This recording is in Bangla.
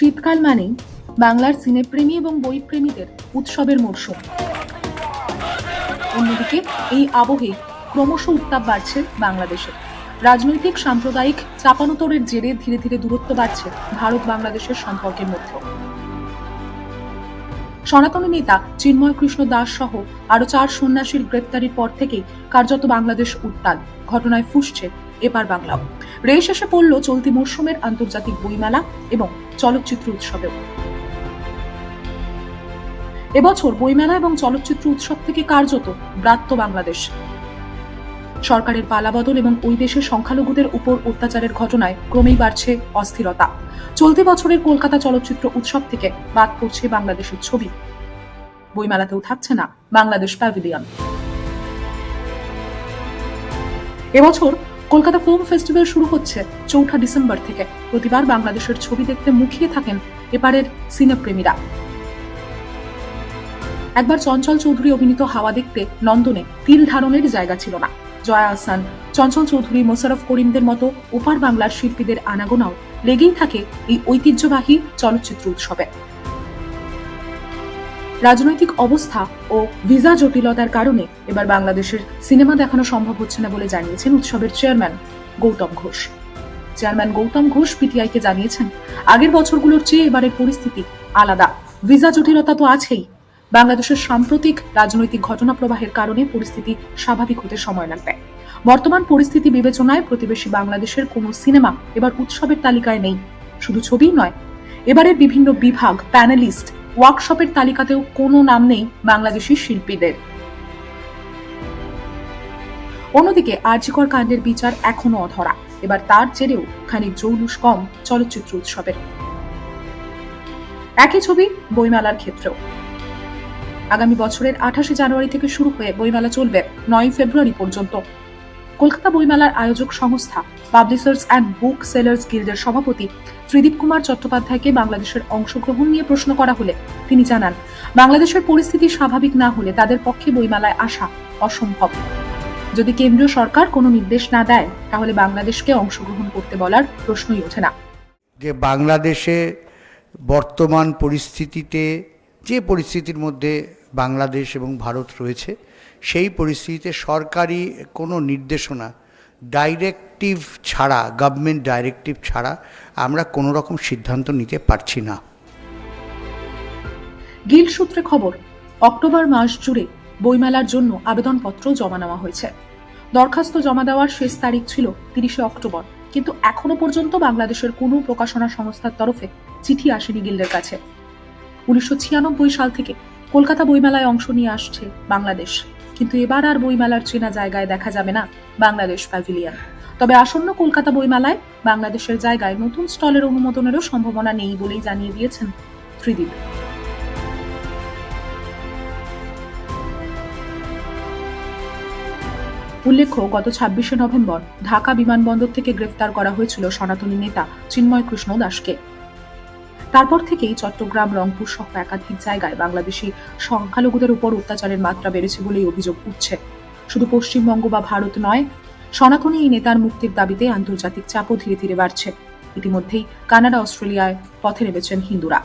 শীতকাল মানেই বাংলার সিনেপ্রেমী এবং বইপ্রেমীদের উৎসবের মরশুম। অন্যদিকে এই আবহে ক্রমশ উত্তাপ বাড়ছে বাংলাদেশে। রাজনৈতিক, সাম্প্রদায়িক চাপানোতরের জেরে ধীরে ধীরে দূরত্ব বাড়ছে ভারত বাংলাদেশের সম্পর্কের মধ্যে। সনাতনী নেতা চিন্ময় কৃষ্ণ দাস সহ আরও চার সন্ন্যাসীর গ্রেপ্তারির পর থেকেই কার্যত বাংলাদেশ উত্তাল। ঘটনায় ফুসছে এপার বাংলাও রেশ এসে পড়ল চলতি মরশুমের আন্তর্জাতিক বইমেলা এবং চলচ্চিত্র উৎসবেও। এবছর বইমেলা এবং চলচ্চিত্র উৎসব থেকে কার্যত ব্রাত্য বাংলাদেশ। সরকারের পালাবদল এবং ওই দেশের সংখ্যালঘুদের উপর অত্যাচারের ঘটনায় ক্রমেই বাড়ছে অস্থিরতা। চলতি বছরের কলকাতা চলচ্চিত্র উৎসব থেকে বাদ পড়ছে বাংলাদেশের ছবি। বইমেলাতেও থাকছে না বাংলাদেশ প্যাভিলিয়ন। এবছর কলকাতা ফিল্ম ফেস্টিভ্যাল শুরু হচ্ছে চৌঠা ডিসেম্বর থেকে। প্রতিবার বাংলাদেশের ছবি দেখতে মুখিয়ে থাকেন এপারের সিনেপ্রেমীরা। একবার চঞ্চল চৌধুরী অভিনীত হাওয়া দেখতে নন্দনে তিল ধারণের জায়গা ছিল না। জয়া আহসান চঞ্চল চৌধুরী, মোশারফ করিমদের মতো ওপার বাংলার শিল্পীদের আনাগোনাও লেগেই থাকে এই ঐতিহ্যবাহী চলচ্চিত্র উৎসবে। রাজনৈতিক অবস্থা ও ভিসা জটিলতার কারণে এবার বাংলাদেশের সিনেমা দেখানো সম্ভব হচ্ছে না বলে জানিয়েছেন উৎসবের চেয়ারম্যান গৌতম ঘোষ। চেয়ারম্যান গৌতম ঘোষ পিটিআইকে জানিয়েছেন, আগের বছরগুলোর চেয়ে এবারের পরিস্থিতি আলাদা। ভিসা জটিলতা তো আছেই। বাংলাদেশের সাম্প্রতিক রাজনৈতিক ঘটনা প্রবাহের কারণে পরিস্থিতি স্বাভাবিক হতে সময় লাগবে। বর্তমান পরিস্থিতি বিবেচনায় প্রতিবেশী বাংলাদেশের কোনো সিনেমা এবার উৎসবের তালিকায় নেই। শুধু ছবিই নয়, এবারের বিভিন্ন বিভাগ, প্যানেলিস্ট ওয়ার্কশপের তালিকাতেও কোনো নাম নেই বাংলাদেশি শিল্পীদের। অন্যদিকে আর্যিকর কাণ্ডের বিচার এখনও অধরা। এবার তার জেরেও খানিক জৌলুস কম চলচ্চিত্র উৎসবের। একই ছবি বইমেলার ক্ষেত্রেও। আগামী বছরের আঠাশে জানুয়ারি থেকে শুরু হয়ে বইমেলা চলবে নয় ফেব্রুয়ারি পর্যন্ত। কলকাতা বইমেলার আয়োজক সংস্থা পাবলিশার্স অ্যান্ড বুক সেলার্স গিল্ডের সভাপতি ত্রিদীপ কুমার চট্টোপাধ্যায়কে বাংলাদেশের অংশগ্রহণ নিয়ে প্রশ্ন করা হলে তিনি জানান, বাংলাদেশের পরিস্থিতি স্বাভাবিক না হলে তাদের পক্ষে বইমেলায় আসা অসম্ভব। যদি কেন্দ্রীয় সরকার কোনো নির্দেশ না দেয়, তাহলে বাংলাদেশকে অংশগ্রহণ করতে বলার প্রশ্নই ওঠে না। যে বাংলাদেশে বর্তমান পরিস্থিতিতে যে পরিস্থিতির মধ্যে বাংলাদেশ এবং ভারত রয়েছে সেই পরিস্থিতিতে সরকারি কোনো নির্দেশনা ডাইরেক্টিভ ছাড়া গভর্নমেন্ট ডাইরেক্টিভ ছাড়া আমরা কোনো রকম সিদ্ধান্ত নিতে পারছি না। গিল সূত্রে খবর, অক্টোবর মাস জুড়ে বইমেলার জন্য আবেদনপত্র জমা নেওয়া হয়েছে। দরখাস্ত জমা দেওয়ার শেষ তারিখ ছিল তিরিশে অক্টোবর, কিন্তু এখনও পর্যন্ত বাংলাদেশের কোনো প্রকাশনা সংস্থার তরফে চিঠি আসেনি গিল্ডের কাছে। উনিশশো ছিয়ানব্বই সাল থেকে কলকাতা বইমেলায় অংশ নিয়ে আসছে বাংলাদেশ। কিন্তু এবার আর বইমেলার চেনা জায়গায় দেখা যাবে না বাংলাদেশ প্যাভিলিয়ন। তবে আসন্ন কলকাতা বইমেলায় বাংলাদেশের জায়গায় নতুন স্টলের অনুমোদনেরও সম্ভাবনা নেই বলেই জানিয়ে দিয়েছেন ত্রিদীপ উল্লেখ্য, গত ছাব্বিশে নভেম্বর ঢাকা বিমানবন্দর থেকে গ্রেফতার করা হয়েছিল সনাতনী নেতা চিন্ময় কৃষ্ণ দাসকে। তারপর থেকেই চট্টগ্রাম, রংপুর সহ একাধিক জায়গায় বাংলাদেশি সংখ্যালঘুদের উপর অত্যাচারের মাত্রা বেড়েছে বলেই অভিযোগ উঠছে। শুধু পশ্চিমবঙ্গ বা ভারত নয়, সনাতনী এই নেতার মুক্তির দাবিতে আন্তর্জাতিক চাপও ধীরে ধীরে বাড়ছে। ইতিমধ্যেই কানাডা, অস্ট্রেলিয়ায় পথে নেমেছেন হিন্দুরা।